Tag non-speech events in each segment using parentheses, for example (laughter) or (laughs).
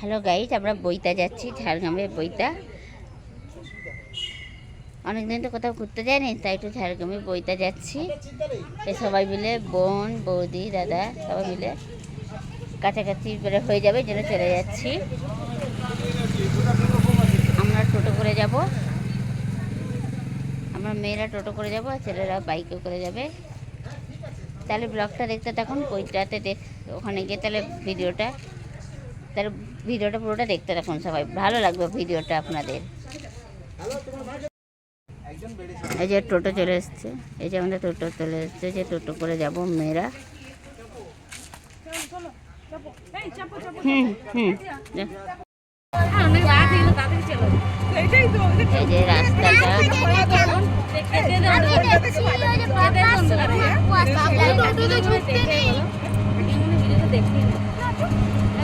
Hello guys আমরা বইতা যাচ্ছি, ঝাড়গ্রামের বইতা অনেকদিন তো কোথাও ঘুরতে যায়নি তাই একটু ঝাড়গ্রামে বইতা যাচ্ছি। সবাই মিলে, বোন, বৌদি, দাদা, সবাই মিলে কাছাকাছি হয়ে যাবে যেন চলে যাচ্ছি। আমরা টোটো করে যাব। আমরা মেয়েরা টোটো করে যাব, আর ছেলেরা বাইকে করে যাবে। তাহলে ব্লগটা দেখতে থাকুন, বইটাতে দেখ ওখানে গিয়ে তাহলে ভিডিওটা তাহলে ভিডিওটা পুরোটা দেখতে থাকুন সবাই ভালো লাগবে ভিডিওটা আপনাদের এই যে টোটো চলে এসছে এই যে আমাদের টোটো চলে এসছে যে টোটো করে যাব মেয়েরা হুম হুম এই যে রাস্তাটা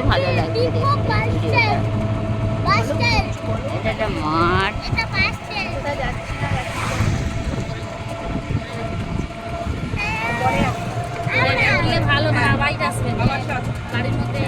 আরও ভালো লাগবে এটা একটা মাঠ ভালো না আওয়াজ আসবে। গাড়ির মধ্যে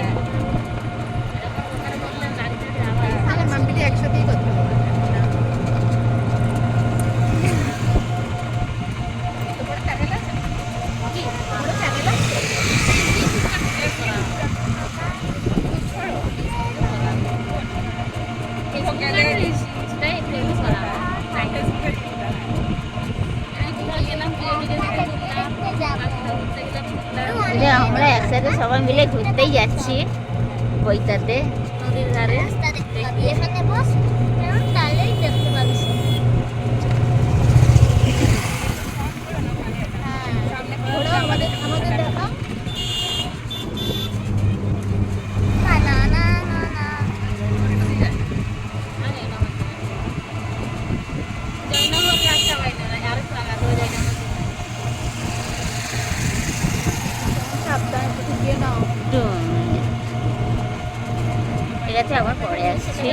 ঘুরতেই যাচ্ছি বইটাতে নদীর ধারে এখানে বস তাহলেই দেখতে পাবি ঘোড়া আমাদের আমাদের দেখা না না না না জয়নগর রাস্তা বাইরে না আরেক লাগা ধরে যায় সাবধানে একটু গিয়ে নাও একটু ঠিক আছে আবার পরে আসছি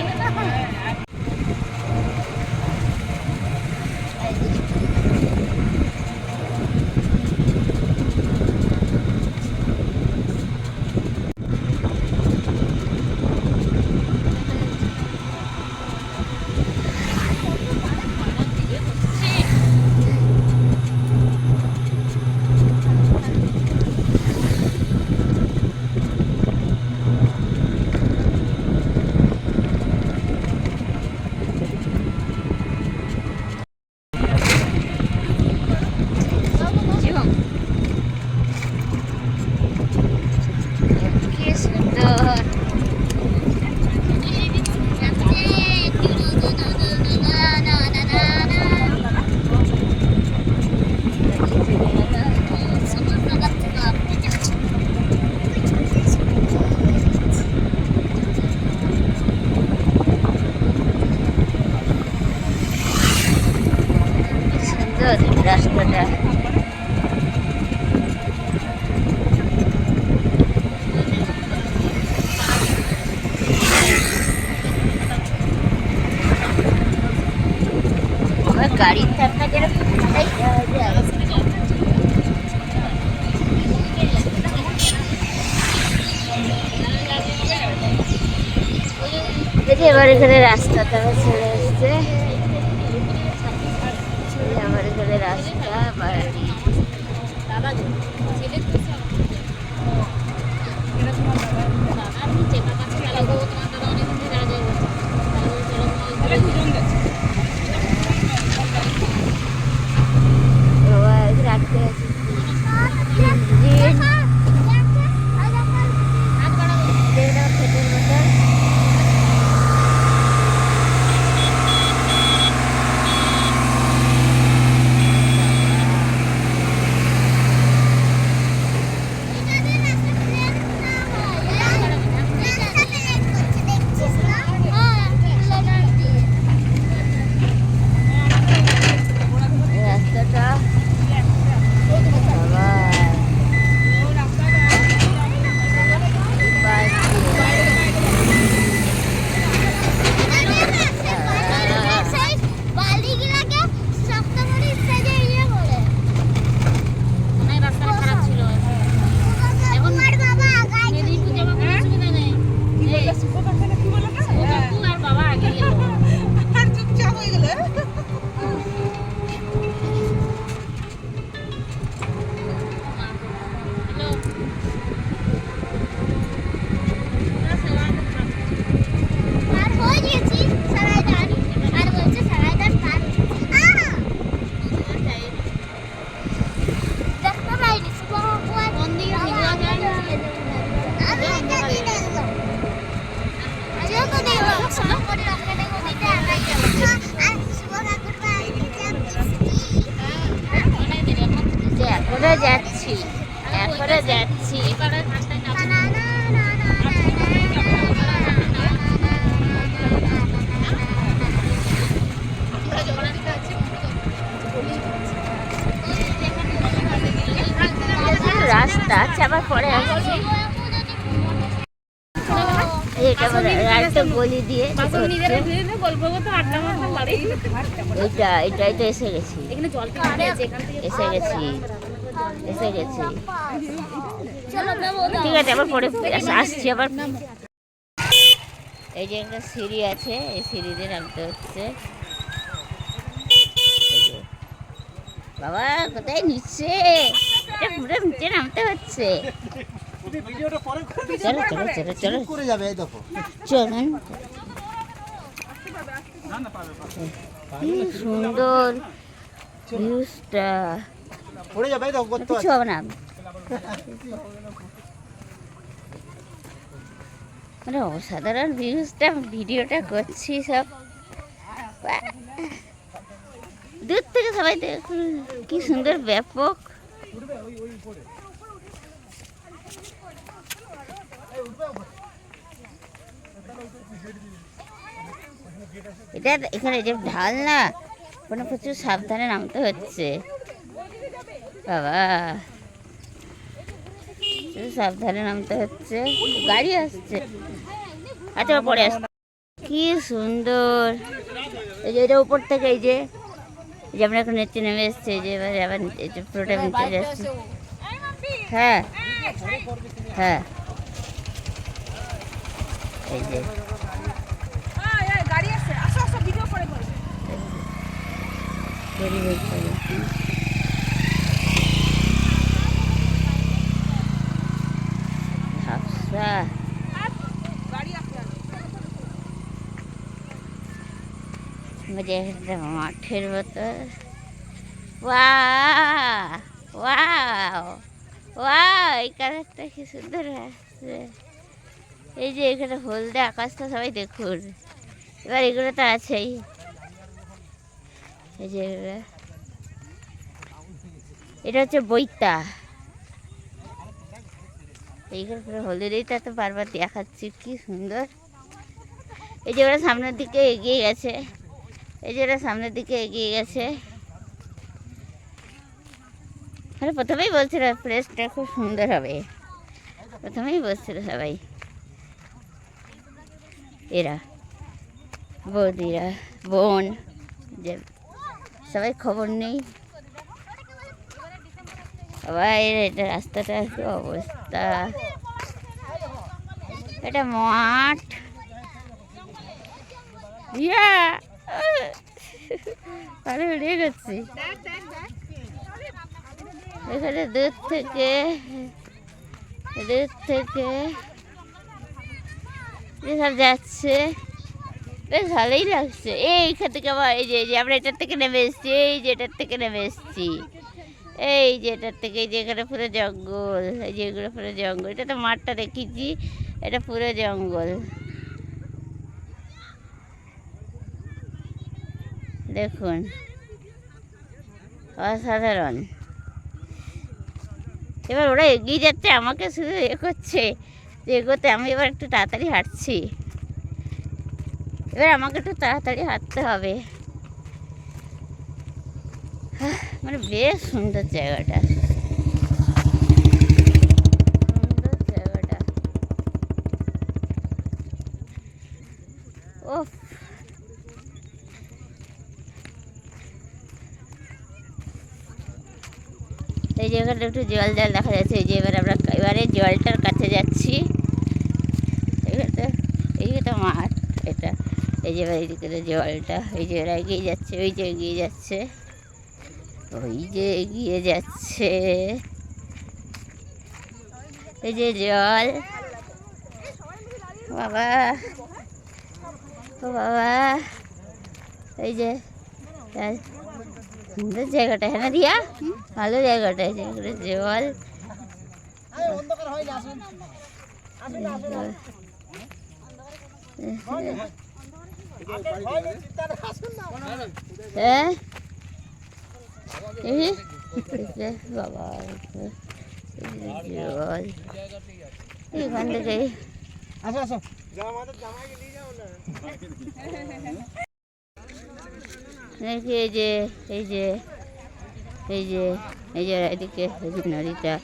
জীবন কি সুন্দর সুন্দর রাস্তাটা আমার গাড়ির ধাক্কা যেরকম তাই যাওয়া যায় এই যে এবার এখানে রাস্তাটা এইটা এটাই তো এসে গেছি। এসে গেছি। এসে গেছি। চলো ঠিক আছে আবার পরে আসছি আবার। এই যে একটা সিঁড়ি আছে এই সিঁড়িতে নামতে হচ্ছে। বাবা কোথায় নিচ্ছে? এটা পুরো নিচে নামতে হচ্ছে। চলো চলো চলো চলো। করে যাবে এই দেখো। চলুন কি সুন্দর ভিউজটা। পড়ে যাবে কিছু হবে না। মানে অসাধারণ ভিউজটা ভিডিওটা করছি সব। দূর থেকে সবাই দেখুন কি সুন্দর ব্যাপক। এটা এখানে যে ঢাল না মানে প্রচুর সাবধানে নামতে হচ্ছে। বাবা সাবধানে নামতে হচ্ছে। গাড়ি আসছে। আচ্ছা পরে আসছে। কি সুন্দর। এই যে, এটা উপর থেকে এই যে এই যে আমরা এখন নিচে নেমে এসছি যে এবারে আবার পুরোটা নিচে যাচ্ছে। হ্যাঁ হ্যাঁ। এই যে হ্যাঁ এই গাড়ি আছে আসো আসো ভিডিও করে করে very very very হাফসা মাঠের মতো ওয়া ওয়াও ওয়াও এই কালারটা কি সুন্দর আসছে এই যে এখানে হলদে আকাশটা সবাই দেখুন। এবার এগুলো তো আছেই। এই যে। এটা হচ্ছে বইতা এইখানে পুরো হলদেটা তো বারবার দেখাচ্ছি, কি সুন্দর। এই যে ওরা সামনের দিকে এগিয়ে গেছে। এই যে ওরা সামনের দিকে এগিয়ে গেছে। আরে প্রথমেই বলছিল প্লেসটা খুব সুন্দর হবে। প্রথমেই বলছিল সবাই। এরা, বৌদিরা, বোন, যে সবাই খবর নেই। সবাই এটা রাস্তাটা, কি অবস্থা? এটা মাঠ। ইয়া! আরে উড়ে গেছি। এখানে দূর থেকে দূর থেকে। যাচ্ছে। বেশ ভালোই লাগছে। এইখান থেকে আবার এই যে এই যে, আমরা এটার থেকে নেমে এসেছি, এই যে এটার থেকে নেমে এসেছি। এই যে এটার থেকে, এই যে এখানে পুরো জঙ্গল, এই যে এগুলো পুরো জঙ্গল। এটা তো মাঠটা দেখেছি, এটা পুরো জঙ্গল। দেখুন, অসাধারণ। এবার ওরা এগিয়ে যাচ্ছে, আমাকে শুধু এ করছে যে এগোতে আমি এবার একটু তাড়াতাড়ি হাঁটছি। এবার আমাকে একটু তাড়াতাড়ি হাঁটতে হবে। মানে বেশ সুন্দর জায়গাটা। সুন্দর জায়গাটা। এই জায়গাটা একটু জল জল দেখা যাচ্ছে, এই যে এবার আমরা এবারে জলটার কাছে যাচ্ছি এখানে এইদিকে তো মাঠ এটা এই যে এবার এইদিকে জলটা এই যে এরা এগিয়ে যাচ্ছে ওই যে এগিয়ে যাচ্ছে। ওই যে এগিয়ে যাচ্ছে। এই যে জল। বাবা। ও বাবা। এই যে সুন্দর জায়গাটা হ্যাঁ না রিয়া ভালো জায়গাটা জায়গাটা জল। আসুন। আসুন আসুন চিন্তা নেই, আসুন না হ্যাঁ বাবা এখান থেকে আসো আসো এই যে এই যে এই যে এই যে এদিকে নদীটা।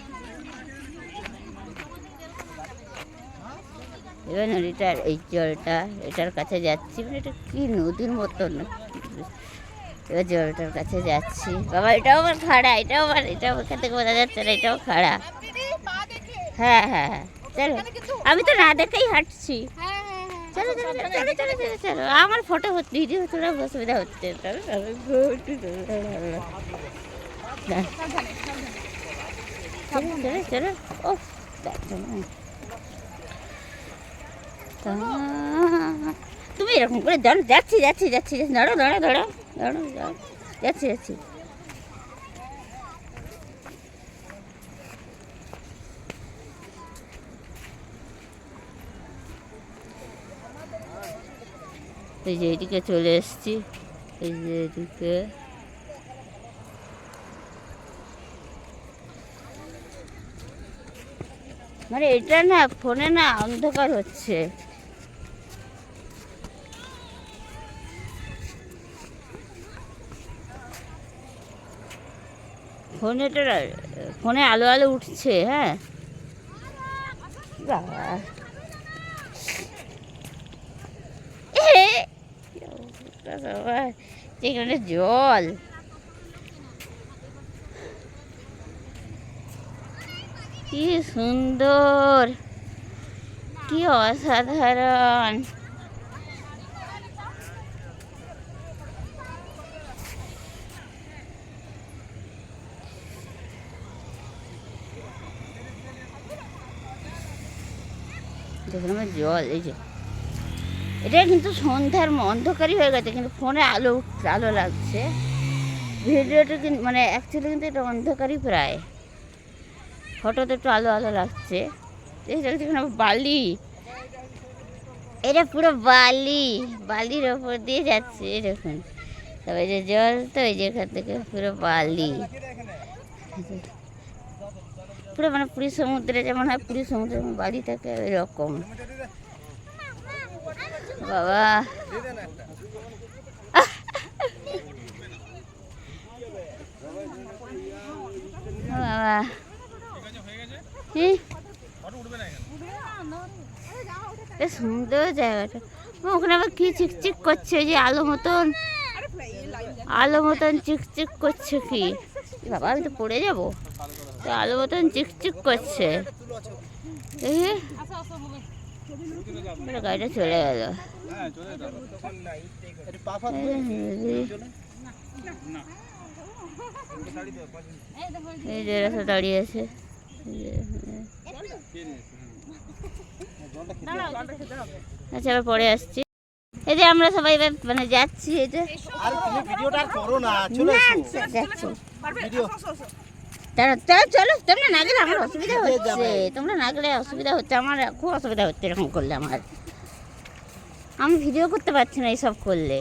এবার নদীটার এই জলটা, এটার কাছে যাচ্ছি মানে এটা কি নদীর মতন? এবার জলটার কাছে যাচ্ছি। বাবা, এটাও আবার খাড়া, এটাও আমার এটাও এখান থেকে বোঝা যাচ্ছে না, এটাও খাড়া। হ্যাঁ হ্যাঁ হ্যাঁ। চলো, আমি তো না দেখেই হাঁটছি। চলো চলো চলো চলো চলো চলো আমার ফটো হচ্ছে তোলা অসুবিধা হচ্ছে। না। চলো চলো চলো ও তুমি এরকম করে দাঁড়ো যাচ্ছি যাচ্ছি যাচ্ছি। দাঁড়ো দাঁড়ো দাঁড়ো দাঁড়ো দাঁড়ো যাচ্ছি যাচ্ছি। এই যে এদিকে চলে এসেছি। এই যে এদিকে। মানে এটা না, ফোনে না অন্ধকার হচ্ছে। ফোনে তো ফোনে আলো আলো উঠছে হ্যাঁ? এখানে জল। কি সুন্দর কি অসাধারণ। আমার জল, এই যে। এটা কিন্তু সন্ধ্যার অন্ধকারই হয়ে গেছে, কিন্তু ফোনে আলো আলো লাগছে। ভিডিওটা কিন্তু মানে অ্যাকচুয়ালি কিন্তু এটা অন্ধকারই প্রায়। ফটোতে একটু আলো আলো লাগছে। এখানে বালি। এটা পুরো বালি, বালির ওপর দিয়ে যাচ্ছে দেখুন। তবে যে জল, তো এই যে এখান থেকে পুরো বালি। পুরো মানে পুরী সমুদ্রে যেমন হয় পুরী সমুদ্রে বাড়ি থাকে এরকম বাবা। বাবা। বেশ সুন্দর জায়গাটা। ওখানে আবার কি চিকচিক করছে? যে আলো মতন। আলো মতন চিকচিক করছে কি? বাবা, আমি তো পড়ে যাব। আলো মতন চিকচিক করছে। গাড়িটা চলে গেল। এই যে রাস্তা দাঁড়িয়ে আছে। আচ্ছা আবার পরে আসছি। এই যে আমরা সবাই মানে যাচ্ছি এই যে। আর ভিডিওটা করো না চলে যাচ্ছি। ভিডিও। চলো তোমরা না গেলে আমার অসুবিধা হচ্ছে। তোমরা না গেলে অসুবিধা হচ্ছে। আমার খুব অসুবিধা হচ্ছে এরকম করলে আমার। আমি ভিডিও করতে পারছি না এইসব করলে।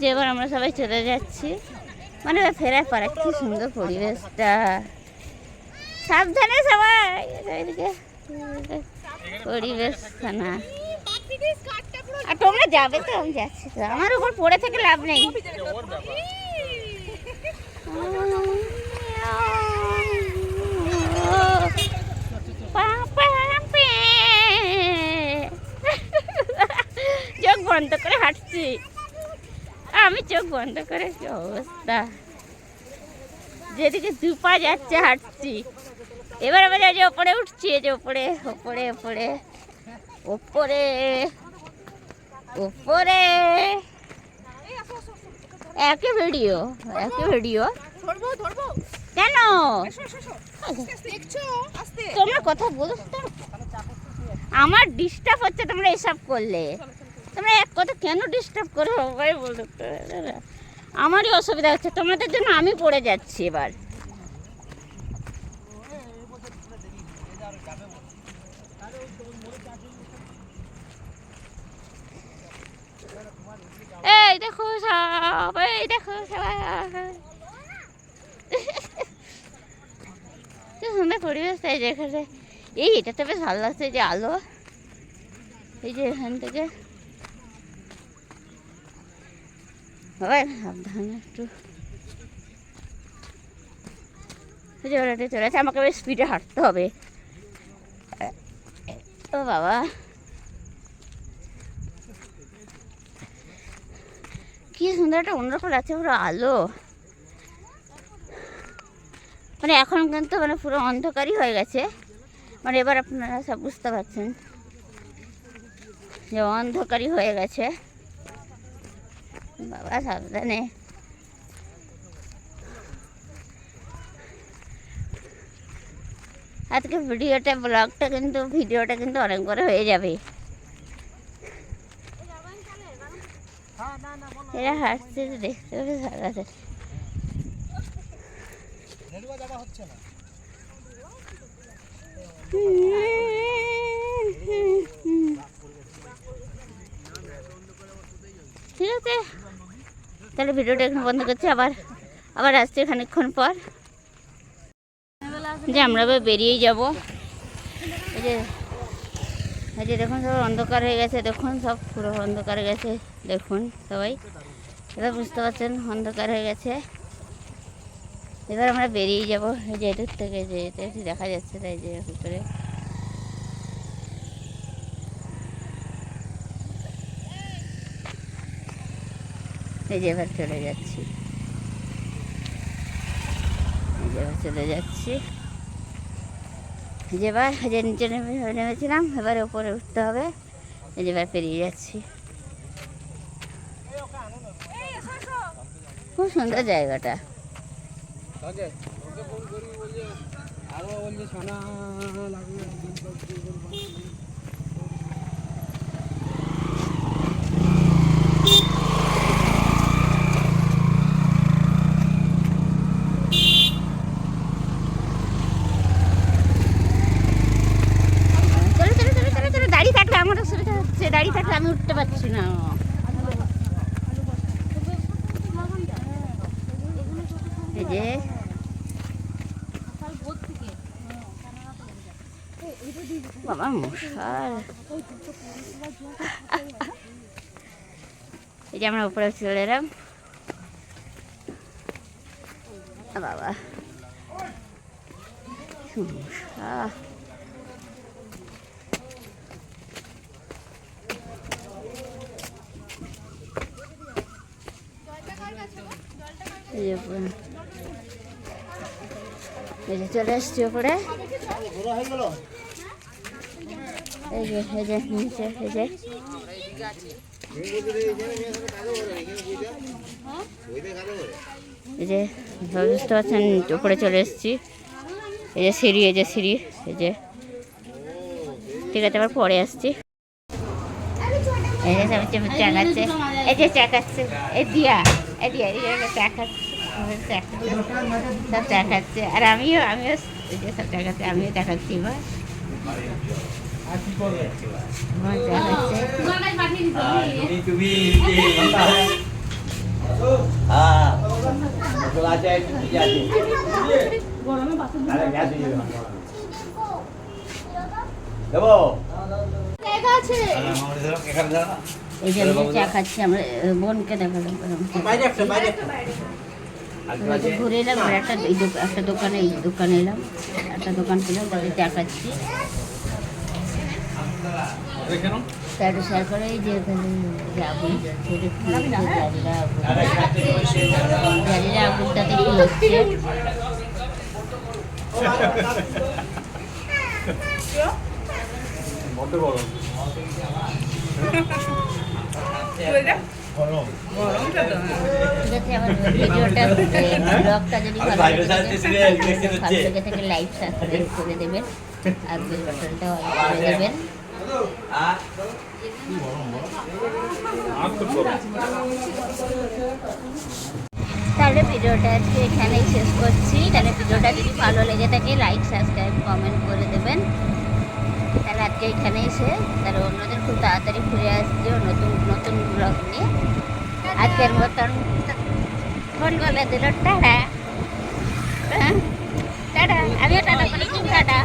যে এবার আমরা সবাই চলে যাচ্ছি। মানে ফেরার পরে কি সুন্দর পরিবেশটা। সাবধানে সবাই। এদিকে। পরিবেশ খানা আর তোমরা যাবে তো, আমি যাচ্ছি তো। আমার উপর পড়ে থেকে লাভ নেই। চোখ বন্ধ করে হাঁটছি। আমি চোখ বন্ধ করে কি অবস্থা? যেদিকে দুপা যাচ্ছে, হাঁটছি। এবার আবার যে ওপরে উঠছি যে ওপরে ওপরে ওপরে ওপরে। ওপরে একে ভিডিও একে ভিডিও ধরবো ধরবো। কেন? তোমরা কথা বলো তো। আমার ডিস্টার্ব হচ্ছে তোমরা এসব করলে। তোমরা এক কথা কেন ডিস্টার্ব করো? সবাই বলো তো আমারই অসুবিধা হচ্ছে। তোমাদের জন্য আমি পড়ে যাচ্ছি এবার। এই দেখো সব, এই দেখো সবাই। কি (laughs) সুন্দর পরিবেশ তাই যে এখানে। এই, এটা তো বেশ ভালো লাগছে যে আলো। এই যে এখান থেকে। সাবধানে একটু। চলে আছে আমাকে বেশ স্পিডে হাঁটতে হবে। ও বাবা। কি সুন্দর একটা অন্যরকম লাগছে, পুরো আলো। মানে এখন কিন্তু মানে পুরো অন্ধকারই হয়ে গেছে। মানে এবার আপনারা সব বুঝতে পারছেন যে অন্ধকারই হয়ে গেছে। বাবা, সাবধানে। আজকে ভিডিওটা, ব্লগটা কিন্তু, ভিডিওটা কিন্তু অনেক বড় হয়ে যাবে। এরা হাঁটছে তো দেখতে ভালো আছে। ঠিক আছে। তাহলে ভিডিওটা এখন বন্ধ করছি, আবার আবার আসছি খানিকক্ষণ পর। যে আমরা বেরিয়েই যাব। এই যে এই যে দেখুন সব অন্ধকার হয়ে গেছে, দেখুন সব পুরো অন্ধকার গেছে, দেখুন সবাই। এবার বুঝতে পারছেন, অন্ধকার হয়ে গেছে। এবার আমরা বেরিয়ে যাব, এই যে এটুক থেকে যে, এটা দেখা যাচ্ছে তাই যে ভিতরে এই যে এবার চলে যাচ্ছি। এই যে এবার চলে যাচ্ছি। এই যে নিচে নেমে নেমেছিলাম, এবার ওপরে উঠতে হবে। এই যে এবার পেরিয়ে যাচ্ছি। খুব সুন্দর জায়গাটা। আরও বলছে সোনা লাগবে চলো চলো চলো চলো চলো দাঁড়িয়ে থাকলে আমার অসুবিধা হচ্ছে দাঁড়িয়ে থাকলে আমি উঠতে পারছি না এই যে বাবা মশার এই যে আমরা উপরে চলে এলাম। বাবা। মশা উপরে- এই যে চলে এসছি ওপরে এই যে এই যে নিচে এই যে। এই যে, বুঝতে পারছেন, উপরে চলে এসেছি। এই যে সিঁড়ি, এই যে সিঁড়ি, এই যে। ঠিক আছে, আবার পরে আসছি। এই যে চাকাচ্ছে এই যে চাকাচ্ছে এ দিয়া এ দিয়া, এই চাকাচ্ছে সব দেখাচ্ছে। আর আমিও আমিও যে সব দেখাচ্ছে আমিও দেখাচ্ছি এবার দেবো এখানে চা খাচ্ছি আমরা বোনকে দেখালাম ঘুরে এলাম আর একটা এই দোক- একটা দোকানে এই দোকানে এলাম একটা দোকান পেলাম তাদের চা খাচ্ছি তারপরে শেয়ার করে এই যে আগুন হচ্ছে? জানি না আগুন। জানি না আগুনটাতে কি হচ্ছে ঠিক আছে আমার ভিডিওটা ব্লগটা যদি ভালো লাগে থেকে লাইক সাবস্ক্রাইব করে দেবেন আর বেল বাটনটা অন করে দেবেন। তাহলে ভিডিওটা আজকে এখানেই শেষ করছি। তাহলে ভিডিওটা যদি ভালো লেগে থাকে লাইক সাবস্ক্রাইব কমেন্ট করে দেবেন। তাহলে আজকে এখানেই শেষ। তাহলে অন্যদিন খুব তাড়াতাড়ি ঘুরে আসছে নতুন নতুন ব্লগ নিয়ে। আজকের মতন ફોન કરલે તો ટાટા ટાટા આવ્યો ટાટા પર ટાટા